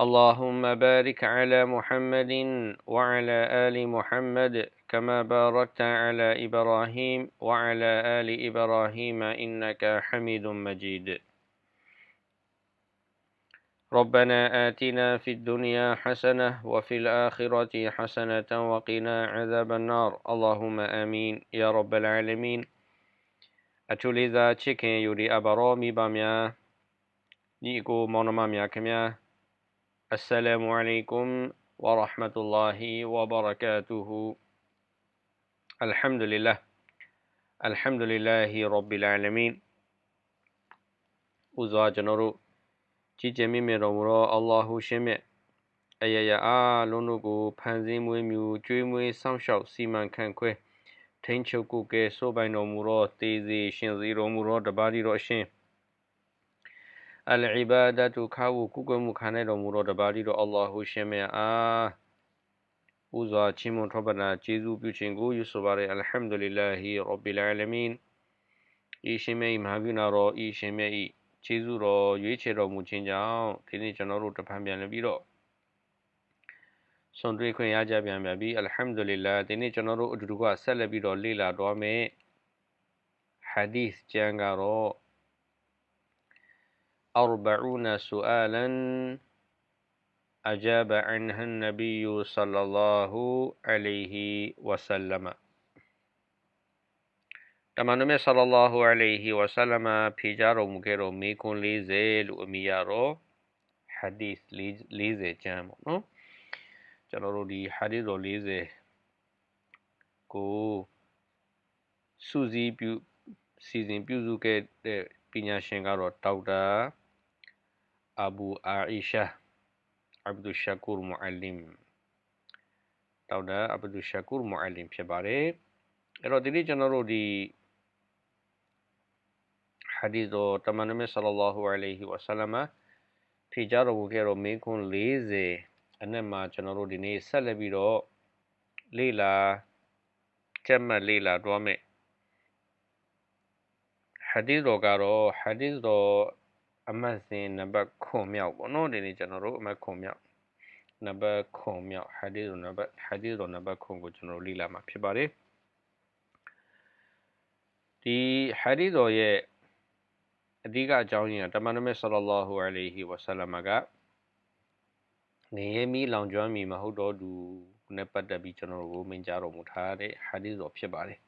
اللهم بارك على محمد وعلى آل محمد كما باركت على إبراهيم وعلى آل إبراهيم إنك حميد مجيد. ربنا آتنا في الدنيا حسنة وفي الآخرة حسنة وقنا عذاب النار. اللهم آمين. يا رب العالمين. أتوليذا تشيكين يوري أبرو ميباميا. نيكو مونماميا كميا. السلام عليكم ورحمة الله وبركاته الحمد لله الحمد لله رب العالمين ဥစွာကျွန်တော်တို့ကြီးကျယ်မြင့်မြတ်တော်မူသောအလ္လာဟုရှင်မြတ်အယယအားလုံးတို့ကိုဖန်ဆင်းမွေးမြူကျွေးမွေးစောင့်ရှောက်စီမံခန့်ခွဲထိန်းချုပ်ကိုကဲဆိုပိုင်တော်မူသောတေစီရှင်စီတော်မူသောတပါးတော်အရှင် အလ်အီဘာဒတ်ခါဝကုကွမှုခံတဲ့တော်မူသောတပါးတော်အလ္လာဟုရှင်မြတ်အားဥစွာချီးမွမ်းထောပနာကျေးဇူးပြုခြင်းကိုယူဆိုပါရယ်အလ်ဟမ်ဒူလ illah ရောဘီလ်အာလမင်ဤရှင်မြတ်မဟာဂုဏတော်ဤရှင်မြတ်ဤကျေးဇူးတော်ရွေးချယ်တော်မူခြင်းကြောင့်ဒီနေ့ကျွန်တော်တို့တဖန်ပြန်လည်ပြီးတော့ဆွန်တွေ့ခွင့်ရကြပြန်ပါပြီအလ်ဟမ်ဒူလ illah ဒီနေ့ကျွန်တော်တို့အတူတူကဆက်လက်ပြီးတော့လေ့လာတော့မယ်ဟာဒီသ်ကျမ်းကတော့ 40 سؤالا أجاب عنها النبي صلى الله عليه وسلم တမန်တော်မြတ်ဆလလာဟူအလိုင်ဟီဝဆလမဖြေကြားတော်မူခဲ့တော်မေခွန်း40လို့အမည်ရတော့ဟာဒီသ်40ကျမ်းပေါ့နော်ကျွန်တော်တို့ဒီဟာဒီသ်တော်40ကိုစုစည်းပြုစီစဉ်ပြုစုခဲ့တဲ့ပညာရှင်ကတော့ဒေါက်တာ အဘူအာအီရှာအဗ်ဒူရှာကူမူအလင်ဒေါက်တာအဗ်ဒူရှာကူမူအလင်ဖြစ်ပါတယ်အဲ့တော့ဒီနေ့ကျွန်တော်တို့ဒီ hadith တော်တမန်တော်မြတ်ဆလလောဟူအလိုင်ဟီဝဆလမဖြေကြားတော်မူခဲ့တော့မင်းခွန်း40အနက်မှာကျွန်တော်တို့ဒီနေ့ဆက်လက်ပြီးတော့လေ့လာချက်မှတ်လေ့လာတော့မယ် hadith တော်ကတော့ hadith တော် အမှတ်စဉ်နံပါတ်9မြောက်ပေါ့နော်ဒီနေ့ကျွန်တော်တို့အမှတ်9မြောက်နံပါတ်9မြောက် hadith တော်နံပါတ် hadith တော်နံပါတ်9ကိုကျွန်တော်တို့လေ့လာမှာဖြစ်ပါတယ်ဒီ hadith တော်ရဲ့အဓိကအကြောင်းရင်းကတမန်တော်မြတ်ဆလလောဟူအလိုင်ဟီဝဆလမကနေရမီလောင်ကျွမ်းမီမဟုတ်တော့သူနဲ့ပတ်သက်ပြီးကျွန်တော်တို့ကိုမင်ကြားတော်မူထားတဲ့ဟာဒီတော်ဖြစ်ပါတယ်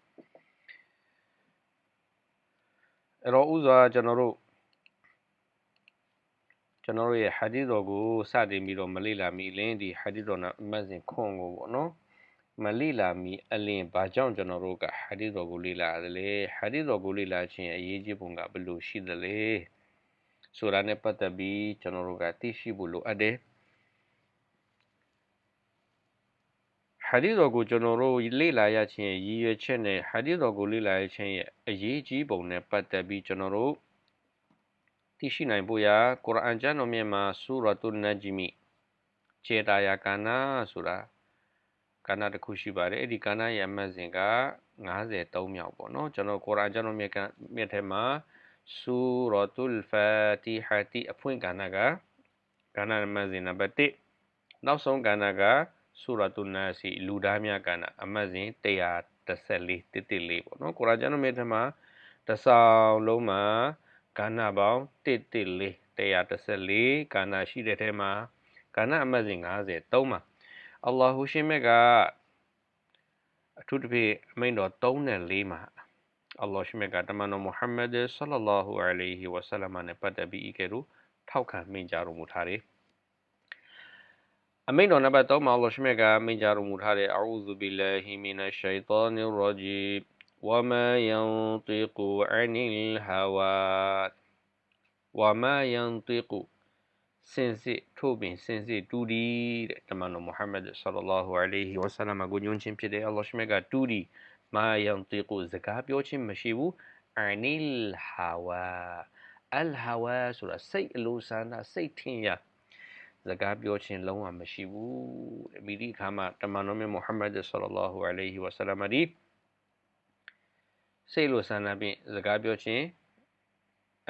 အဲ့တော့ဥစွာကျွန်တော်တို့ ကျွန်တော်တို့ရဲ့ဟာဒီတော်ကိုစတင်ပြီးတော့မလေ့လာမိလင်းဒီဟာဒီတော်နဲ့အမှတ်စဉ်ခွန်ကိုပေါ့နော်မလေ့လာမီအလင်ဘာကြောင့်ကျွန်တော်တို့ကဟာဒီတော်ကိုလေ့လာရတယ်လဲဟာဒီတော်ကိုလေ့လာခြင်းအရေးကြီးပုံကဘယ်လိုရှိသလဲဆိုတာနဲ့ပတ်သက်ပြီးကျွန်တော်တို့ကသိရှိဖို့လိုအပ်တယ်ဟာဒီတော်ကိုကျွန်တော်တို့လေ့လာရခြင်းရည်ရွယ်ချက်နဲ့ဟာဒီတော်ကိုလေ့လာရခြင်းရဲ့အရေးကြီးပုံနဲ့ပတ်သက်ပြီးကျွန်တော်တို့ သိရှိနိုင်ဖို့ရာကုရ်အာန်ကျမ်းတော်မြတ်မှာဆူရတ်တုန်နဂျီမီခြေတာယာကာနာဆိုတာကဏ္ဍတစ်ခုရှိပါတယ်အဲ့ဒီကဏ္ဍရဲ့အမှတ်စဉ်က53မြောက်ပေါ့နော်ကျွန်တော်ကုရ်အာန်ကျမ်းတော်မြတ်ကမြတ်ထဲမှာဆူရတ်တုလ်ဖာတီဟာတီအဖွင့်ကဏ္ဍကကဏ္ဍအမှတ်စဉ်နံပါတ်1နောက်ဆုံးကဏ္ဍကဆူရတ်တုနာစီလူသားများကဏ္ဍအမှတ်စဉ်114တစ်တစ်လေးပေါ့နော်ကုရ်အာန်ကျမ်းတော်မြတ်ထဲမှာတစောင်းလုံးမှာ ကဏ္ဍပေါင်း114 114ကဏ္ဍရှိတဲ့ထဲမှာကဏ္ဍအမှတ်စဉ်53မှာအလ္လာဟူရှင်မြတ်ကအထူးသဖြင့်အမိန့်တော်3နဲ့4မှာအလ္လာဟ်ရှင်မြတ်ကတမန်တော်မုဟမ္မဒ်ဆလ္လာလာဟူအလိုင်ဟီဝဆလမ်နဲ့ပတ်သက်ပြီးဤကဲ့သို့ထောက်ခံမိန့်ကြားတော်မူထားတယ်အမိန့်တော်နံပါတ်3မှာအလ္လာဟ်ရှင်မြတ်ကမိန့်ကြားတော်မူထားတဲ့အာဥဇူဘီလာဟီမီနရှိုင်တာနီရဂျီမ် وما ينطق عن الهوى وما ينطق စင်စစ်ထို့ပင်စင်စစ်တူဒီတဲ့တမန်တော်မုဟမ္မဒ်ဆလလာဟူအလိုင်ဟီဝဆလမ်ကိုညွှန်ချင်းဖြစ်တယ်အလ္လာဟ်ရှမြတ်ကတူဒီမာယန်တီကူစကားပြောခြင်းမရှိဘူးအနီလ်ဟာဝါအလ်ဟာဝါဆိုတာစိတ်အလိုဆန္ဒစိတ်ထင်ရစကားပြောခြင်းလုံးဝမရှိဘူးတဲ့မိဒီအခါမှာတမန်တော်မြတ်မုဟမ္မဒ်ဆလလာဟူအလိုင်ဟီဝဆလမ်ဒီ စိတ်လိုဆန္ဒဖြင့်စကားပြောခြင်း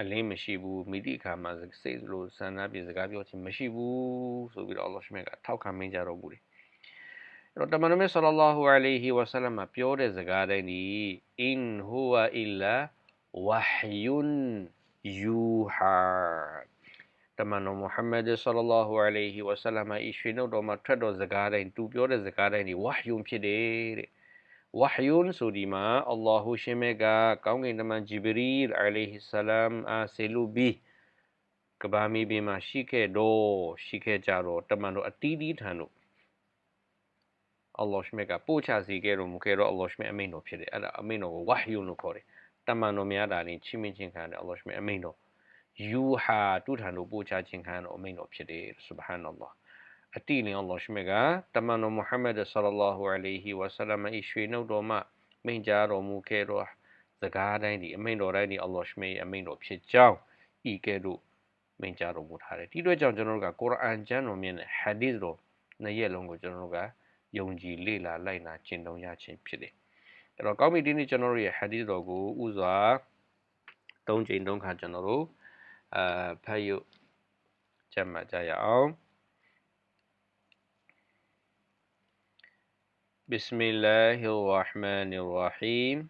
အလင်းမရှိဘူးမိတိအခါမှာစိတ်လိုဆန္ဒပြစကားပြောခြင်းမရှိဘူးဆိုပြီးတော့အလ္လာဟ်ရှမြတ်ကထောက်ခံမင်းကြတော်မူတယ်အဲ့တော့တမန်တော်မြတ်ဆလလာဟူအလိုင်ဟီဝဆလမ်မှာပြောတဲ့စကားတိုင်းဒီအင်ဟူဝအီလာဝဟယွန်ယူဟာတမန်တော်မုဟမ္မဒ်ဆလလာဟူအလိုင်ဟီဝဆလမ်မှာအရွှေနှုတ်တော်မှာထွက်တော်စကားတိုင်းသူပြောတဲ့စကားတိုင်းဒီဝဟယွန်ဖြစ်တယ်တဲ့ ဝဟယွန်ဆိုဒီမှာအလ္လာဟူရှင်မေကကောင်းကင်တမန်ဂျီဘရီလ်အလိုင်ဟီဆလမ်အားဆေလူဘီကဘာမီဘီမှာရှိခဲ့တော့ရှိခဲ့ကြတော့တမန်တော်အတီးတီးထံတို့အလ္လာဟ်ရှင်မေကပို့ချစီခဲ့တော်မူခဲ့တော့အလ္လာဟ်ရှင်မေအမိန်တော်ဖြစ်တယ်အဲ့ဒါအမိန်တော်ကိုဝဟယွန်လို့ခေါ်တယ်တမန်တော်များတာနေချိမင်းချင်းခံတယ်အလ္လာဟ်ရှင်မေအမိန်တော်ယူဟာတူထံတို့ပို့ချခြင်းခံတော်အမိန်တော်ဖြစ်တယ်ဆူဘဟာနလ္လာဟ် အတိလင်အလ္လာဟ်ရှမြတ်ကတမန်တော်မုဟမ္မဒ်ဆလလာဟူအလိုင်ဟီဝဆလမ်၏ရွှေနှုတ်တော်မှမိန့်ကြားတော်မူခဲ့သောစကားတိုင်းဒီအမိန့်တော်တိုင်းဒီအလ္လာဟ်ရှမြတ်အမိန့်တော်ဖြစ်ကြောင်းဤကဲ့သို့မိန့်ကြားတော်မူထားတယ်ဒီအတွက်ကြောင့်ကျွန်တော်တို့ကကုရ်အာန်ကျမ်းတော်မြတ်နဲ့ဟာဒီသ်တော်နှစ်ရက်လုံးကိုကျွန်တော်တို့ကယုံကြည်လေ့လာလိုက်နာကျင့်သုံးရခြင်းဖြစ်တယ်အဲ့တော့ကောင်းပြီဒီနေ့ကျွန်တော်တို့ရဲ့ဟာဒီသ်တော်ကိုဥစွာသုံးချိန်သုံးခါကျွန်တော်တို့အာဖတ်ယူကြမှတ်ကြရအောင် بسم الله الرحمن الرحيم.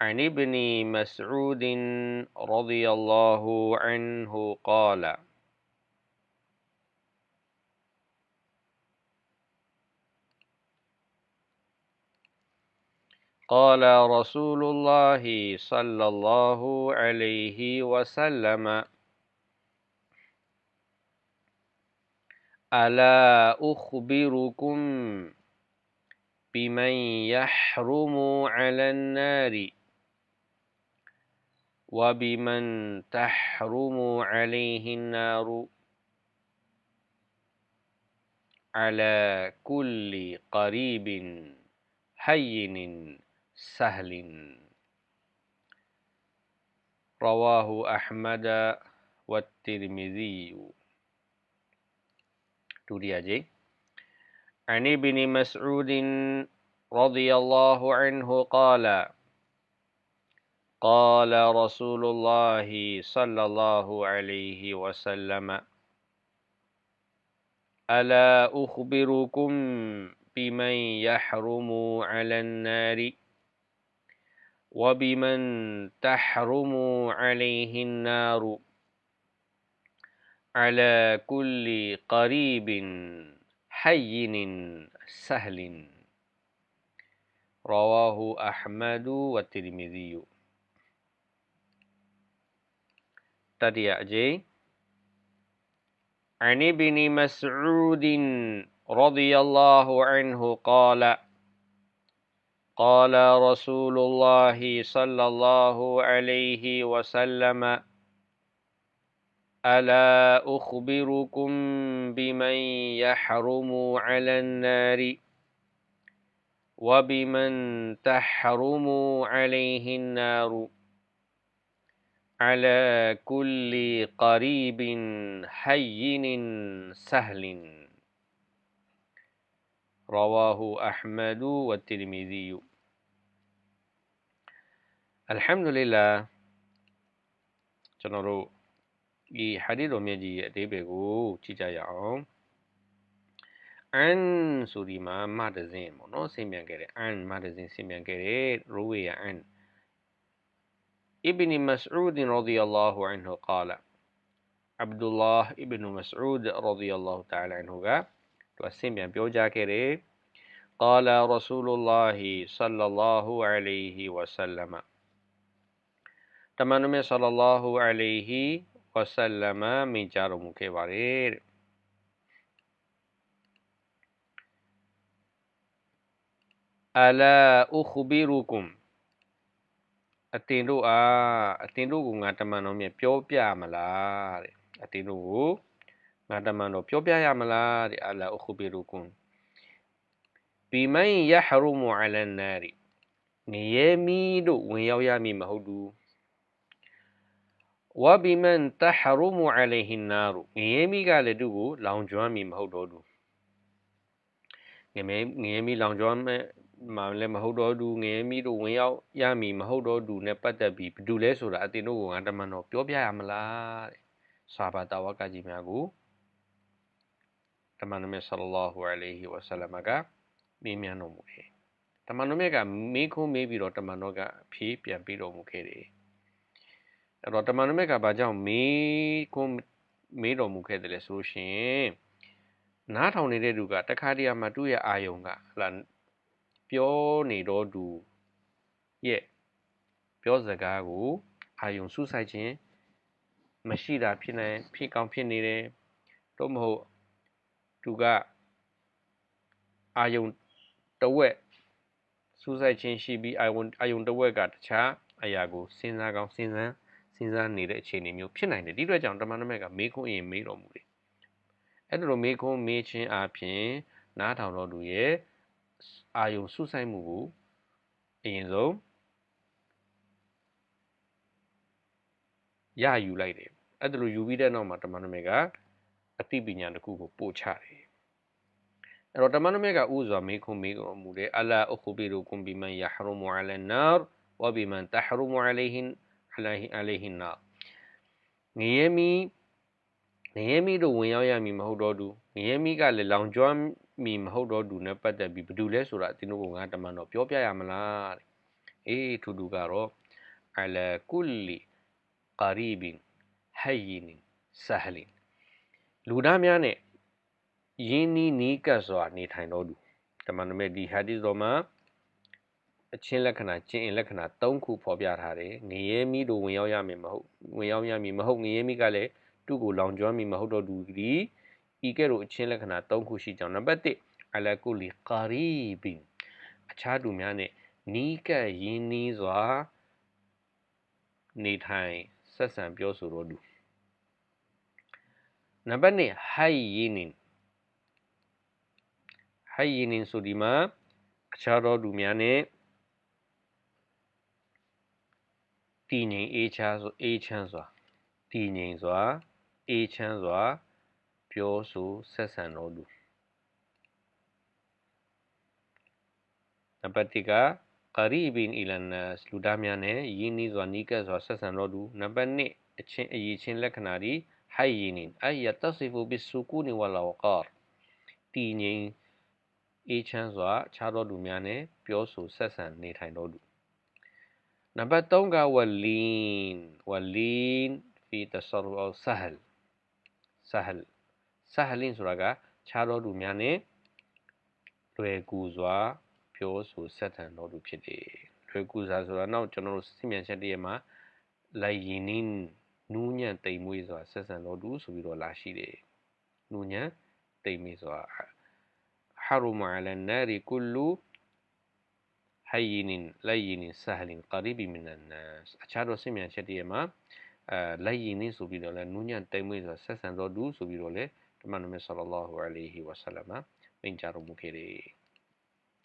عن ابن مسعود رضي الله عنه قال قال رسول الله صلى الله عليه وسلم ألا أخبركم بمن يحرم على النار وبمن تحرم عليه النار على كل قريب هين سهل. رواه أحمد والترمذي. تورياجي عن ابن مسعود رضي الله عنه قال قال رسول الله صلى الله عليه وسلم ألا أخبركم بمن يحرم على النار وبمن تحرم عليه النار؟ على كل قريب حين سهل. رواه أحمد والترمذي. تديا جي عن ابن مسعود رضي الله عنه قال قال رسول الله صلى الله عليه وسلم ألا أخبركم بمن يحرم على النار وبمن تحرم عليه النار على كل قريب حين سهل رواه أحمد والترمذي الحمد لله ကျွန်တော်တို့ ဒီဟာဒီတော်မြတ်ကြီးရဲ့အသေးပဲကိုကြည့်ကြရအောင်အန်ဆိုဒီမှာမတဇင်ပေါ့နော်ဆင်ပြန်ခဲ့တယ်အန်မတဇင်ဆင်ပြန်ခဲ့တယ်ရိုးဝေးရအန် ابن مسعود رضي الله عنه قال عبد الله ابن مسعود رضي الله تعالى عنه ကသူဆင်ပြန်ပြောကြားခဲ့တယ် قال رسول الله صلى الله عليه وسلم တမန်တော်မြတ် صلى الله عليه ဝဆလမမိန့်ကြားတော်မူခဲ့ပါတယ်တဲ့အလာဥခဘီရုကုမ်အတင်တို့အားအတင်တို့ကိုငါတမန်တော်မြတ်ပြောပြမလားတဲ့အတင်တို့ကိုငါတမန်တော်ပြောပြရမလားတဲ့အလာအခုဘီရူကွန်ဘီမန်ယဟရူမူအလန်နာရီငရဲမီတို့ဝင်ရောက်ရမည်မဟုတ်ဘူး ဝဘီမန်တဟရူမူအလိုင်ဟင်နာရူငရဲမီကလည်းသူ့ကိုလောင်ကျွမ်းမည်မဟုတ်တော့ဘူးငရဲငရဲမီလောင်ကျွမ်းမဲ့မှလည်းမဟုတ်တော့ဘူးငရဲမီတို့ဝင်ရောက်ရမည်မဟုတ်တော့ဘူးနဲ့ပတ်သက်ပြီးဘယ်သူလဲဆိုတာအတင်တို့ကငါတမန်တော်ပြောပြရမလားတဲ့ဆာဘာတာဝကကြီးများကိုတမန်တော်မြတ်ဆလလောဟူအလိုင်ဟီဝဆလမ်ကမေးမြန်းတော်မူတယ်တမန်တော်မြတ်ကမေးခွန်းမေးပြီးတော့တမန်တော်ကအဖြေပြန်ပေးတော်မူခဲ့တယ် အဲ့တော့တမန်တော်မြတ်ကဘာကြောင့်မေးခွန်းမေးတော်မူခဲ့တယ်လဲဆိုလို့ရှိရင်နားထောင်နေတဲ့သူကတခါတည်းမှသူ့ရဲ့အာယုံကဟလာပြောနေတော့သူရဲ့ပြောစကားကိုအာယုံစူးစိုက်ခြင်းမရှိတာဖြစ်နေဖြစ်ကောင်းဖြစ်နေတယ်တော့မဟုတ်သူကအာယုံတဝက်စူးစိုက်ခြင်းရှိပြီးအာယုံအာယုံတဝက်ကတခြားအရာကိုစဉ်းစားကောင်းစဉ်းစား စဉ်းစားနေတဲ့အခြေအနေမျိုးဖြစ်နိုင်တယ်ဒီအတွက်ကြောင့်တမန်တော်မြတ်ကမေးခွန်းရင်မေးတော်မူတယ်အဲ့ဒါလိုမေးခွန်းမေးခြင်းအပြင်နားထောင်တော်သူရဲ့အာယုံစူးစိုက်မှုကိုအရင်ဆုံးရယူလိုက်တယ်အဲ့ဒါလိုယူပြီးတဲ့နောက်မှာတမန်တော်မြတ်ကအသိပညာတစ်ခုကိုပို့ချတယ်အဲ့တော့တမန်တော်မြတ်ကဥစွာမေးခွန်းမေးတော်မူတယ်အလာအခုဘီရူကွန်ဘီမန်ယဟရူမူအလန်နာဝဘီမန်တဟရူမူအလိုင်ဟင် အလိုင်အလိုင်ဟင်နာငရဲမီငရဲမီတို့ဝင်ရောက်ရမည်မဟုတ်တော့ဘူးငရဲမီကလည်းလောင်ကျွမ်းမည်မဟုတ်တော့ဘူးနဲ့ပတ်သက်ပြီးဘယ်သူလဲဆိုတာအတင်းတို့ကငါတမန်တော်ပြောပြရမလားတဲ့အေးထူတူကတော့အလာကုလီကာရီဘင်ဟယီနင်ဆဟလင်လူသားများနဲ့ယင်းနီးနီးကပ်စွာနေထိုင်တော်သူတမန်တော်မြတ်ဒီဟာဒီတော်မှာ အချင်းလက္ခဏာကျင့်လက္ခဏာ၃ခုဖော်ပြထားတယ်ငရဲမီတို့ဝင်ရောက်ရမည်မဟုတ်ဝင်ရောက်ရမည်မဟုတ်ငရဲမီကလည်းသူ့ကိုလောင်ကျွမ်းမည်မဟုတ်တော့သူဒီဤကဲ့သို့အချင်းလက္ခဏာ၃ခုရှိကြောင်းနံပါတ်1အလကုလီကာရီဘင်အခြားသူများနဲ့နီးကပ်ရင်းနှီးစွာနေထိုင်ဆက်ဆံပြောဆိုတော်သူနံပါတ်2ဟိုင်ယင်းနင်ဟိုင်ယင်းနင်ဆိုဒီမှာအခြားသောသူများနဲ့ တည်ငြိမ်အေးချမ်းဆိုအေးချမ်းစွာတည်ငြိမ်စွာအေးချမ်းစွာပြောဆိုဆက်ဆံတော်သူနံပါတ်1ကကာရီဘင်အီလန်နတ်လူသားများနဲ့ယင်းနီးစွာနီးကပ်စွာဆက်ဆံတော်သူနံပါတ်2အချင်းအရေးချင်းလက္ခဏာဒီဟိုင်ယင်းနအယတဆီဖူဘစ်ဆူကူနီဝလာဝကာတည်ငြိမ်အေးချမ်းစွာခြားတော်သူများနဲ့ပြောဆိုဆက်ဆံနေထိုင်တော်သူ နံပါတ်3ကဝလင်းဝလင်းဖီတဆရူဆဟလ်ဆဟလ်ဆဟလင်းဆိုတာကခြားတော်သူများနဲ့လွယ်ကူစွာပြောဆိုဆက်ဆံတော်သူဖြစ်တယ်လွယ်ကူစွာဆိုတာနောက်ကျွန်တော်တို့စိမြန်ချက်တည်းမှာလိုက်ရင်နင်းနူးညံ့တိမ်မွေးစွာဆက်ဆံတော်သူဆိုပြီးတော့လာရှိတယ်နူးညံ့တိမ်မွေးစွာဟာရူမာလန်နာရီကုလူ hayyin layyin sahlin qaribi minan nas အခြားသောစိတ်မြန်ချက်တည်းမှာအဲလက်ရည်နည်းဆိုပြီးတော့လဲနူးညံ့တိမ်မွေးဆိုဆက်ဆံတော်သူဆိုပြီးတော့လဲတမန်တော်မြတ်ဆလလောဟူအလိုင်ဟီဝဆလမ်မှာမိန့်ကြားတော်မူခဲ့တယ်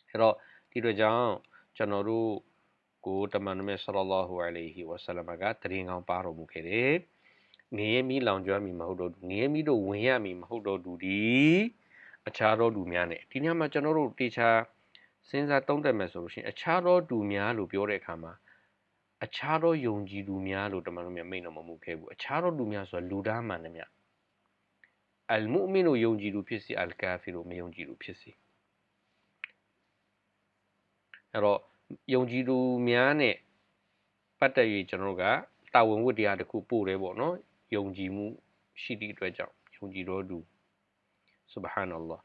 အဲ့တော့ဒီတော့ကြောင့်ကျွန်တော်တို့ကိုတမန်တော်မြတ်ဆလလောဟူအလိုင်ဟီဝဆလမ်ကတရင်ကောင်းပါတော်မူခဲ့တယ်ငရဲမီလောင်ကျွမ်းမီမဟုတ်တော့ငရဲမီတို့ဝင်ရမီမဟုတ်တော့သူဒီအခြားသောသူများနဲ့ဒီညမှာကျွန်တော်တို့တေချာ စဉ်းစားသုံးသပ်မယ်ဆိုလို့ရှိရင်အခြားသောသူများလို့ပြောတဲ့အခါမှာအခြားသောယုံကြည်သူများလို့တမန်တော်မြတ်မိန့်တော်မမူခဲ့ဘူးအခြားသောသူများဆိုတာလူသားမှန်တယ်မြတ်အလ်မုအ်မင်ကိုယုံကြည်သူဖြစ်စီအလ်ကာဖီကိုမယုံကြည်သူဖြစ်စီအဲ့တော့ယုံကြည်သူများနဲ့ပတ်သက်၍ကျွန်တော်တို့ကတာဝန်ဝတ္တရားတစ်ခုပို့တယ်ပေါ့နော်ယုံကြည်မှုရှိသည့်အတွက်ကြောင့်ယုံကြည်တော်သူ subhanallah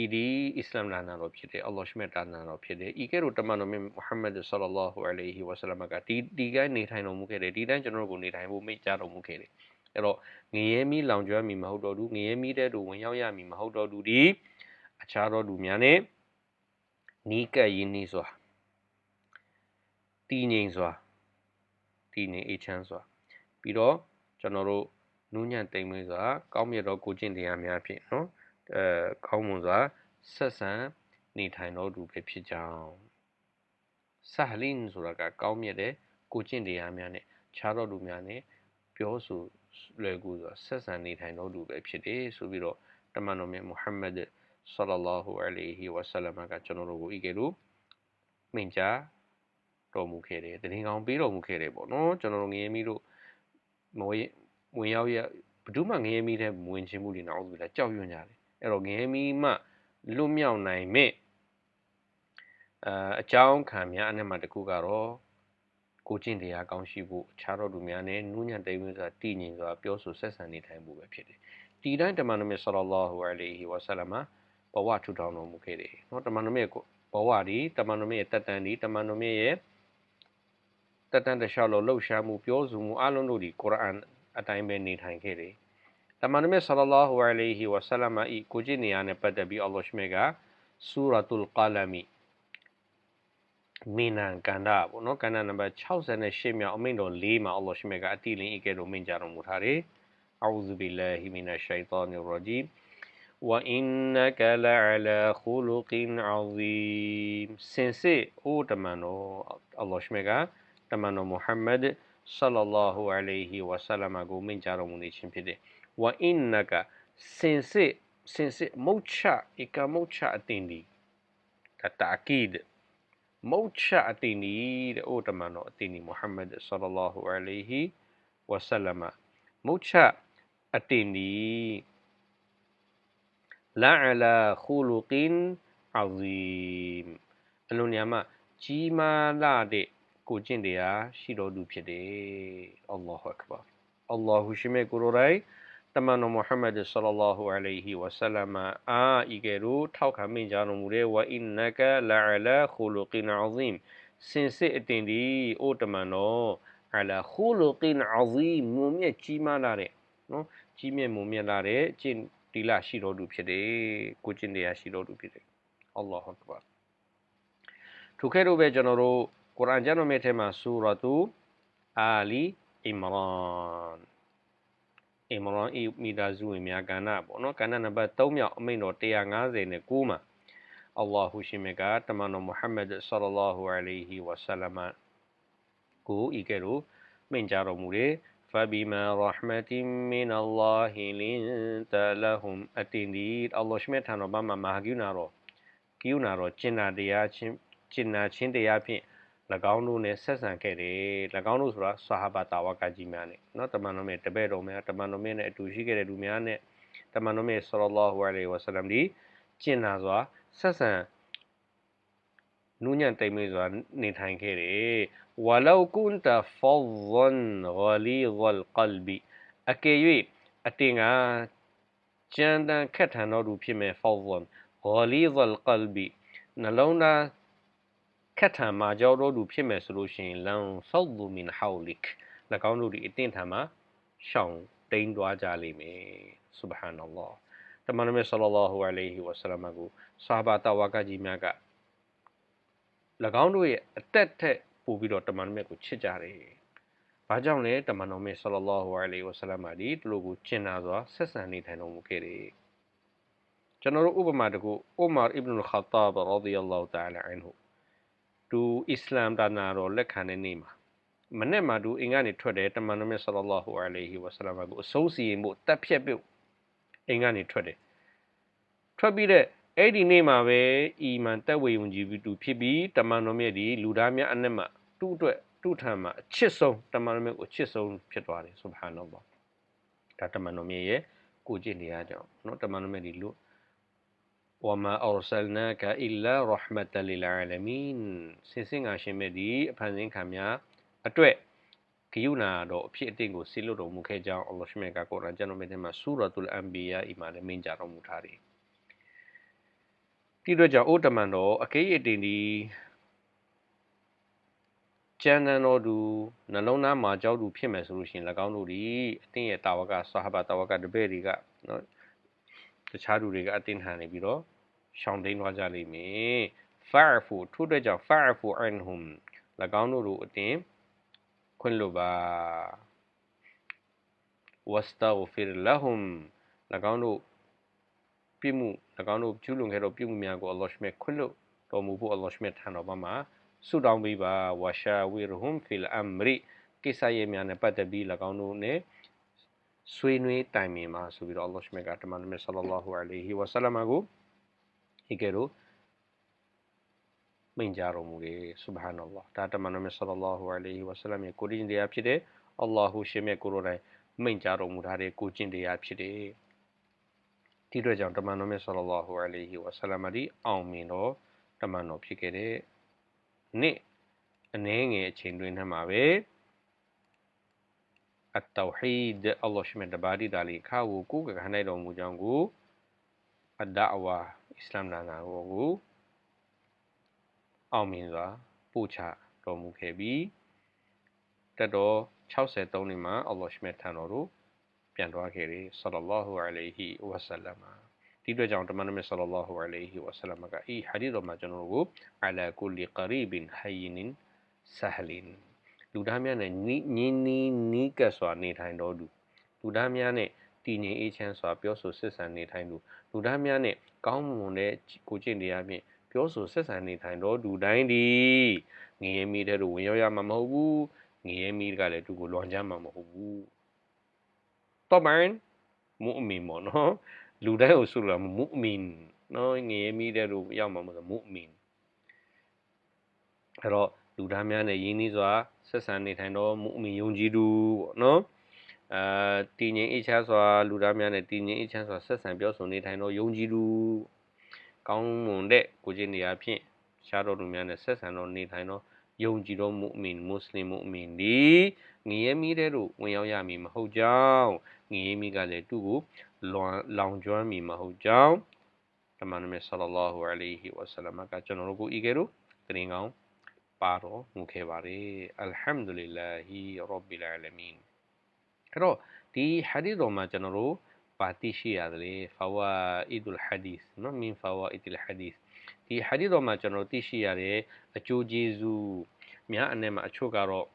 ဤဒီအစ္စလာမ်နာနာတော်ဖြစ်တယ်အလ္လာဟ်ရှမြတ်တာနာတော်ဖြစ်တယ်ဤကဲ့သို့တမန်တော်မြတ်မုဟမ္မဒ်ဆလ္လာလာဟူအလိုင်ဟီဝါဆလမ်ကဒီဒီကနေထိုင်တော်မူခဲ့တယ်ဒီတိုင်းကျွန်တော်တို့ကိုနေထိုင်ဖို့မိတ်ကြားတော်မူခဲ့တယ်အဲ့တော့ငရဲမီလောင်ကျွမ်းမီမဟုတ်တော့ဘူးငရဲမီတဲ့တို့ဝင်ရောက်ရမီမဟုတ်တော့ဘူးဒီအခြားသောလူများနဲ့နီးကပ်ရင်းနှီးစွာတည်ငြိမ်စွာတည်ငြိမ်အေးချမ်းစွာပြီးတော့ကျွန်တော်တို့နူးညံ့တိမ်မွေးစွာကောင်းမြတ်သောကိုကျင့်တရားများဖြင့်နော် အဲကောင်းမွန်စွာဆက်ဆံနေထိုင်တော်သူပဲဖြစ်ကြောင်းဆာဟလင်ဆိုတာကကောင်းမြတ်တဲ့ကိုကျင့်တရားများနဲ့ခြားတော်သူများနဲ့ပြောဆိုလွယ်ကူစွာဆက်ဆံနေထိုင်တော်သူပဲဖြစ်တယ်ဆိုပြီးတော့တမန်တော်မြတ်မုဟမ္မဒ်ဆလလာဟူအလိုင်ဟီဝဆလမ်ကကျွန်တော်တို့ကိုဤကဲ့သို့မိန့်ကြားတော်မူခဲ့တယ်တည်ငောင်းပေးတော်မူခဲ့တယ်ပေါ့နော်ကျွန်တော်တို့ငရေမီတို့မဝေးဝင်ရောက်ရဘယ်သူမှငရေမီတဲ့ဝင်ချင်းမှုတွေနောက်ဆိုလဲကြောက်ရွံ့ကြတယ် အဲ့တော့ငယ်မီမှလွတ်မြောက်နိုင်မဲ့အာအကြောင်းခံများအနက်မှာတစ်ခုကတော့ကိုကျင့်တရားကောင်းရှိဖို့ခြားတော်သူများနဲ့နုညံ့တိမ်မွေးစွာတည်ငြိမ်စွာပြောဆိုဆက်ဆံနေထိုင်ဖို့ပဲဖြစ်တယ်။ဒီတိုင်းတမန်တော်မြတ်ဆလ္လာဟူအလိဟီဝါဆလမ်ဘဝထူထောင်တော်မူခဲ့တယ်။နော်တမန်တော်မြတ်ဘဝဒီတမန်တော်မြတ်ရဲ့တက်တန်ဒီတမန်တော်မြတ်ရဲ့တက်တန်တခြားလို့လှုပ်ရှားမှုပြောဆိုမှုအလုံးတို့ဒီကုရ်အာန်အတိုင်းပဲနေထိုင်ခဲ့တယ် တမန်တော်မြတ်ဆလလောဟူအလိုင်ဟီဝဆလမ်ဤကိုကြည့်နေရတဲ့ပတ်သက်ပြီးအလ္လာဟ်ရှမေကဆူရတ်ုလ်ကာလမီမီနန်ကန္ဒပေါ့နော်ကန္ဒနံပါတ်68မြောက်အမိန့်တော်၄မှာအလ္လာဟ်ရှမေကအတိလင်းဤကဲ့သို့မိန့်ကြားတော်မူထားတယ်။ أعوذ بالله من الشيطان الرجيم وإنك لعلى خلق عظيم စင်စစ်အိုးတမန်တော်အလ္လာဟ်ရှမေကတမန်တော်မုဟမ္မဒ်ဆလလာဟူအလိုင်ဟီဝဆလမ်ကိုမိန့်ကြားတော်မူနေခြင်းဖြစ်တယ်။ ဝအင်နကစင်စစ်စင်စစ်မုတ်ချဧကမုတ်ချအတင်ဒီတတာကီဒ်မုတ်ချအတင်ဒီတဲ့အိုးတမန်တော်အတင်ဒီမုဟမ္မဒ်ဆလလာဟူအလိုင်ဟီဝဆလမ်မုတ်ချအတင်ဒီလာအလာခူလူကင်အဇီမ်အလုံးညမှာကြီးမားလာတဲ့ကိုကျင့်တရားရှိတော်သူဖြစ်တယ်အလ္လာဟူအက္ဘာအလ္လာဟူရှိမေကိုရိုရိုင် တမန်တော်မုဟမ္မဒ်ဆလလာဟူအလိုင်ဟီဝဆလမ်အာဤကဲ့သို့ထောက်ခံမိန့်ကြားတော်မူတဲ့ဝအင်နကလာအလာခူလူကင်အဇီမ်စင်စစ်အတင်ဒီအိုတမန်တော်အလာခူလူကင်အဇီမ်မုံမြတ်ကြီးမားလာတဲ့နော်ကြီးမြတ်မုံမြတ်လာတဲ့ကျင့်တီလာရှိတော်သူဖြစ်တယ်ကိုကျင့်တရားရှိတော်သူဖြစ်တယ်အလ္လာဟ်အက္ဘာထိုကဲ့သို့ပဲကျွန်တော်တို့ကုရ်အာန်ကျမ်းတော်မြတ်ထဲမှာဆူရတူအာလီအီမရန် အီမရန်ဤမိသားစုဝင်များကဏ္ဍပေါ့နော်ကဏ္ဍနံပါတ်3မြောက်အမိန့်တော်150နဲ့9မှာအလ္လာဟူရှိမေကတမန်တော်မုဟမ္မဒ်ဆလလာဟူအလိုင်ဟီဝဆလမ်ကိုဤကဲ့သို့မိန့်ကြားတော်မူတဲ့ فبما رحمة من الله لنت لهم အတင်ဒီအလ္လာဟ်ရှမေထံတော်ဘာမှာမဟာကိူနာရောကိူနာရောကျင်နာတရားချင်းကျင်နာချင်းတရားဖြင့်၎ ၎င်းတို့နဲ့ဆက်ဆံခဲ့တယ်၎င်းတို့ဆိုတာဆာဟာဘာတာဝါကကြီးများနဲ့နော်တမန်တော်မြတ်တပည့်တော်များတမန်တော်မြတ်နဲ့အတူရှိခဲ့တဲ့လူများနဲ့တမန်တော်မြတ်ဆလလောဟူအလိုင်းဝါဆလမ်ဒီကျင့်နာစွာဆက်ဆံနူးညံ့တိမ်မွေ့စွာနေထိုင်ခဲ့တယ်ဝလောကွန်တဖဒ်ဂလီဂလ်ကလ်ဘီအကယ်၍အတင်ကကြမ်းတမ်းခက်ထန်တော်သူဖြစ်မဲ့ဖဒ်ဂလီဂလ်ကလ်ဘီနှလုံးသား ခက်ထန်မှာကြောတော်သူဖြစ်မဲ့ဆိုလို့ရှိရင်လန်ဖောဒူမင်ဟောလစ်၎င်းတို့ဒီအတင်ထံမှာရှောင်တိန်သွားကြလိမ့်မယ်ဆူဘဟာနလ္လာတမန်တော်မြတ်ဆလလောဟူအလိုင်ဟီဝဆလမ်ကိုဆာဘာတဝါကကြီးများက၎င်းတို့ရဲ့အသက်ထက်ပို့ပြီးတော့တမန်တော်မြတ်ကိုချစ်ကြတယ်။ဘာကြောင့်လဲတမန်တော်မြတ်ဆလလောဟူအလိုင်ဝဆလမ်ဒီသူတို့ကိုကျင်နာစွာဆက်ဆံနေထိုင်တော်မူခဲ့တယ်။ကျွန်တော်တို့ဥပမာတကူအိုမာအစ်ဘ်နူခါတာဘရာဒီယလောတာလာအန်ဟူ သူအစ္စလာမ်ဒါနာတော်လက်ခံတဲ့နေ့မှာမနေ့မှာသူအင်ကနေထွက်တယ်တမန်တော်မြတ်ဆလလောဟူအလိုင်ဝဆလမ်ကိုအဆုံးစီရင်ဖို့တက်ဖြတ်ပြုတ်အင်ကနေထွက်တယ်။ထွက်ပြီးတဲ့အဲ့ဒီနေ့မှာပဲအီမန်တက်ဝေယုံကြည်ပြီးသူဖြစ်ပြီးတမန်တော်မြတ်ဒီလူသားများအနက်မှာသူ့အတွက်သူ့ထံမှာအချစ်ဆုံးတမန်တော်မြတ်ကိုအချစ်ဆုံးဖြစ်သွားတယ်ဆုဘဟာနလောဒါတမန်တော်မြတ်ရဲ့ကိုကြည့်နေရကြအောင်เนาะတမန်တော်မြတ်ဒီလူ ဝမအော်ဆလနာကအီလာရဟမတလီလာအလမင်စင်စင်ငါရှင်မြတ်ဒီအဖန်စင်းခံများအတွက်ဂယုနာတော့အဖြစ်အတင်ကိုဆီလို့တော်မူခဲ့ကြောင်းအလ္လာဟ်ရှမေကကုရ်အာန်ကျမ်းတော်မြတ်ထဲမှာဆူရတ်တူလ်အမ်ဘီယာအီမာလည်းမင်းကြတော်မူထားတယ်ဒီတော့ကြောင့်အိုတမန်တော်အကေးရတင်ဒီကျန်နန်တော်သူနှလုံးသားမှာကြောက်သူဖြစ်မယ်ဆိုလို့ရှိရင်၎င်းတို့ဒီအတင်းရဲ့တာဝကဆာဟာဘာတာဝကတပည့်တွေကနော်တခြားသူတွေကအတင်းထန်နေပြီးတော့ ရှောင်တိန်သွားကြလိမ့်မယ်ဖာဖူထို့အတွက်ကြောင့်ဖာဖူအန်ဟွမ်၎င်းတို့တို့အတင်းခွင့်လွတ်ပါဝစတာဖီရလဟွမ်၎င်းတို့ပြမှု၎င်းတို့ကျူးလွန်ခဲ့သောပြမှုများကိုအလ္လာဟ်ရှ်မြတ်ခွင့်လွတ်တော်မူဖို့အလ္လာဟ်ရှ်မြတ်ထံတော်မှာဆုတောင်းပေးပါဝါရှာဝီရဟွမ်ဖီလအမ်ရီကိစ္စရေးများနဲ့ပတ်သက်ပြီး၎င်းတို့နဲ့ဆွေးနွေးတိုင်ပင်ပါဆိုပြီးတော့အလ္လာဟ်ရှ်မြတ်ကတမန်တော်မြတ်ဆလ္လာလာဟူအလိုင်ဟီဝါဆလမ်ကို ဒီကဲတော့မိန့်ကြားတော်မူတယ်ဆူဘဟာနလ္လာဒါတမန်တော်မြတ်ဆလ္လာလာဟူအလိုင်ဟီဝါဆလမ်ရဲ့ကိုရင်းတရားဖြစ်တယ်အလ္လာဟူရှင်မြတ်ကိုရိုတိုင်းမိန့်ကြားတော်မူထားတဲ့ကိုကျင့်တရားဖြစ်တယ်ဒီအတွက်ကြောင့်တမန်တော်မြတ်ဆလ္လာလာဟူအလိုင်ဟီဝါဆလမ်ဒီအောင်မြင်တော့တမန်တော်ဖြစ်ခဲ့တဲ့နေ့အနည်းငယ်အချိန်တွင်ထဲမှာပဲအတ္တဝဟီဒ်အလ္လာဟ်ရှမြတ်တပါးဒီတာလီခါကိုကိုကခနိုင်တော်မူကြောင်းကို အဒါအဝါအစ္စလာမ်နာနာကိုအောင်မြင်စွာပို့ချတော်မူခဲ့ပြီးတတော်63နှစ်မှာအလ္လာဟ်ရှမြတ်ထံတော်သို့ပြန်သွားခဲ့တယ်ဆလလောဟူအလိုင်ဟီဝဆလမ်ဒီအတွက်ကြောင့်တမန်တော်မြတ်ဆလလောဟူအလိုင်ဟီဝဆလမ်ကဤဟာဒီတော်မှာကျွန်တော်တို့ကိုအလာကူလီကရီဘင်ဟယင်ဆဟလင်လူသားများနဲ့နီးနီးနီးနီးကပ်စွာနေထိုင်တော်သူလူသားများနဲ့တည်ငြိမ်အေးချမ်းစွာပြောဆိုဆက်ဆံနေထိုင်သူ လူသားများနဲ့ကောင်းမွန်တဲ့ကိုကျင့်တရားဖြင့်ပြောဆိုဆက်ဆံနေထိုင်တော်သူတိုင်းဒီငရေမီတဲ့တို့ဝင်ရောက်ရမှာမဟုတ်ဘူးငရေမီကလည်းသူ့ကိုလွန်ကြမှာမဟုတ်ဘူးတော့မန်မူအမင်မောနော်လူတိုင်းကိုဆိုလို့မူအမင်နော်ငရေမီတဲ့တို့ရောက်မှာမဟုတ်မူအမင်အဲ့တော့လူသားများနဲ့ရင်းနှီးစွာဆက်ဆံနေထိုင်တော့မူအမင်ယုံကြည်သူပေါ့နော် အာတည်ငြိမ်အေးချမ်းစွာလူသားများနဲ့တည်ငြိမ်အေးချမ်းစွာဆက်ဆံပြောဆိုနေထိုင်တော့ယုံကြည်သူကောင်းမွန်တဲ့ကိုချင်းတရားဖြင့်ရှားတော်သူများနဲ့ဆက်ဆံတော့နေထိုင်တော့ယုံကြည်တော်မူအမင်မွတ်စလင်မူအမင်ဒီငရဲမီတဲ့တို့ဝင်ရောက်ရမည်မဟုတ်ကြောင်းငရဲမီကလည်းသူ့ကိုလွန်လောင်ကျွမ်းမည်မဟုတ်ကြောင်းတမန်တော်မြတ်ဆလလောဟူအလိုင်ဟီဝဆလမ်ကကျွန်တော်တို့ကိုဤကဲ့သို့တရင်ကောင်းပါတော်မူခဲ့ပါတယ်အလ်ဟမ်ဒူလ illah ရောဘီလ်အာလမင် အဲ့တော့ဒီဟာဒီတော်မှာကျွန်တော်တို့ပါတိရှိရတယ်ဖဝါအီဒူလ်ဟာဒီစ်နော်မင်ဖဝါအီဒူလ်ဟာဒီစ်ဒီဟာဒီတော်မှာကျွန်တော်သိရှိရတဲ့အကျိုးကျေးဇူးများအနေမှာအချို့ကတော့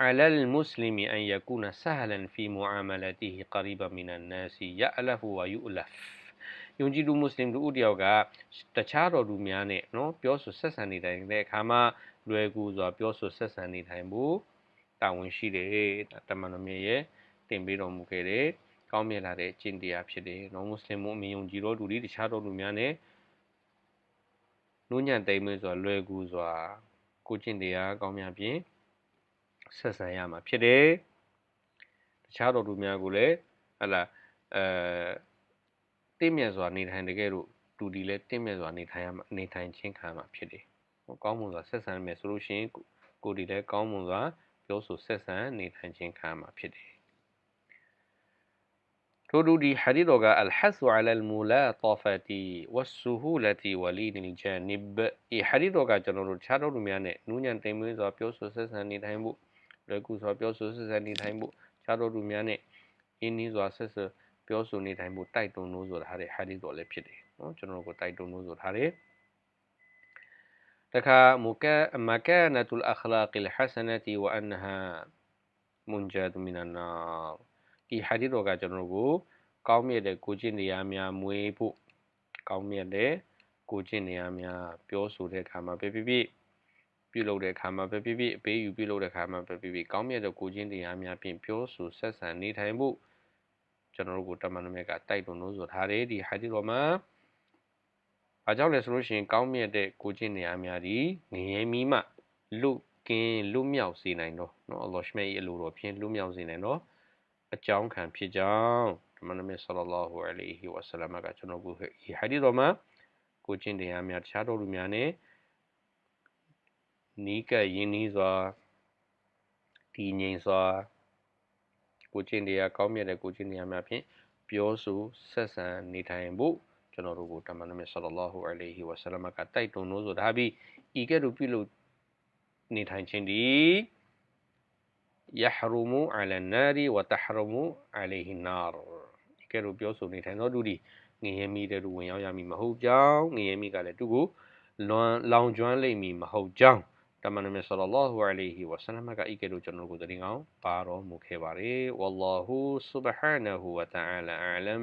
على المسلم أن يكون سهلا في معاملته قريبا من الناس يألف ويؤلف ယုံကြည်သူမွတ်စလင်တို့ဦးတယောက်ကတခြားတော်သူများနဲ့နော်ပြောဆိုဆက်ဆံနေတိုင်းတဲ့အခါမှာလွယ်ကူစွာပြောဆိုဆက်ဆံနေထိုင်ဖို့ တာဝန်ရှိတယ်တမန်တော်မြတ်ရဲ့တင်ပေးတော်မူခဲ့တဲ့ကောင်းမြတ်လာတဲ့ကျင့်တရားဖြစ်တယ်နော်မွတ်စလင်တို့အမြင်ယုံကြည်တော်သူတွေတခြားတော်သူများနဲ့နုညံ့တိမ်မွေးစွာလွယ်ကူစွာကိုကျင့်တရားကောင်းများဖြင့်ဆက်ဆံရမှာဖြစ်တယ်တခြားတော်သူများကိုလည်းဟလာအဲတင့်မြတ်စွာနေထိုင်တကယ်လို့တူဒီလဲတင့်မြတ်စွာနေထိုင်ရမှာနေထိုင်ခြင်းခံမှာဖြစ်တယ်။ကောင်းမွန်စွာဆက်ဆံမယ်ဆိုလို့ရှိရင်ကိုဒီလဲကောင်းမွန်စွာ ပြောဆိုဆက်ဆံနေထိုင်ခြင်းခံမှာဖြစ်တယ်။ထို့တူဒီဟာဒီတော်ကအလ်ဟဆူအလလ်မူလာတာဖတီဝဆူဟူလတီဝလီနီဂျန်နစ်ဒီဟာဒီတော်ကကျွန်တော်တို့ခြားတော်လူများနဲ့နူးညံ့တိမ်မွေးစွာပြောဆိုဆက်ဆံနေထိုင်ဖို့လွယ်ကူစွာပြောဆိုဆက်ဆံနေထိုင်ဖို့ခြားတော်လူများနဲ့အင်းနီးစွာဆက်ဆံပြောဆိုနေထိုင်ဖို့တိုက်တွန်းလို့ဆိုထားတဲ့ဟာဒီတော်လည်းဖြစ်တယ်နော်ကျွန်တော်တို့ကိုတိုက်တွန်းလို့ဆိုထားတယ် တခါမူကမကာနတုလ်အခလာကလ်ဟဆနတီဝအန်ဟာမွန်ဂျာဒမီနနာဒီဟာဒီတော်ကကျွန်တော်တို့ကို ကောင်းမြတ်တဲ့ကိုကျင့်တရားများမွေးဖို့ကောင်းမြတ်တဲ့ကိုကျင့်တရားများပြောဆိုတဲ့အခါမှာပဲဖြစ်ဖြစ်ပြုလုပ်တဲ့အခါမှာပဲဖြစ်ဖြစ်အပေးယူပြုလုပ်တဲ့အခါမှာပဲဖြစ်ဖြစ်ကောင်းမြတ်တဲ့ကိုကျင့်တရားများဖြင့်ပြောဆိုဆက်ဆံနေထိုင်ဖို့ကျွန်တော်တို့ကိုတမန်တော်မြတ်ကတိုက်တွန်းလို့ဆိုထားတယ်ဒီဟာဒီတော်မှာ။ ဘာကြောင့်လဲဆိုလို့ရှိရင်ကောင်းမြတ်တဲ့ကိုကျင့်နေရာများဒီငရဲမီမှလွတ်ကင်းလွတ်မြောက်စေနိုင်တော့နော်အလ္လာဟ်ရှမေရဲ့အလိုတော်ဖြင့်လွတ်မြောက်စေနိုင်တော့အကြောင်းခံဖြစ်ကြောင်းဓမ္မနမဆလလောဟူအလိုင်ဟီဝဆလမ်ကကျွန်တော်ကိုဒီဟာဒီတော်မှာကိုကျင့်တရားများတခြားတော်လူများနဲ့နီးကပ်ရင်းနှီးစွာဒီငြိမ်စွာကိုကျင့်တရားကောင်းမြတ်တဲ့ကိုကျင့်တရားများဖြင့်ပြောဆိုဆက်ဆံနေထိုင်ဖို့ ကျွန်တော်တို့ကိုတမန်တော်မြတ်ဆလလောဟူအလိုင်ဟီဝဆလမ်ကတိုက်တွန်းလို့ဆိုဒါပြီးဤကဲ့သို့ပြုလို့နေထိုင်ခြင်းဒီ يحرم على النار وتحرم عليه النار ဤကဲ့သို့ပြောဆိုနေထိုင်သောသူဒီငရဲမိတဲ့သူဝင်ရောက်ရမည်မဟုတ်ကြောင်းငရဲမိကလည်းသူ့ကိုလွန်လောင်ကျွမ်းလိမ့်မည်မဟုတ်ကြောင်း တမန်တော်မြတ်ဆလ္လာလဟူအလိုင်ဟီဝဆလမ်ကဤကဲ့သို့ကျွန်တော်တို့တင်အောင်ပါတော်မူခဲ့ပါတယ်ဝလ္လာဟူဆုဘဟာနဟူဝတအာလာအလမ်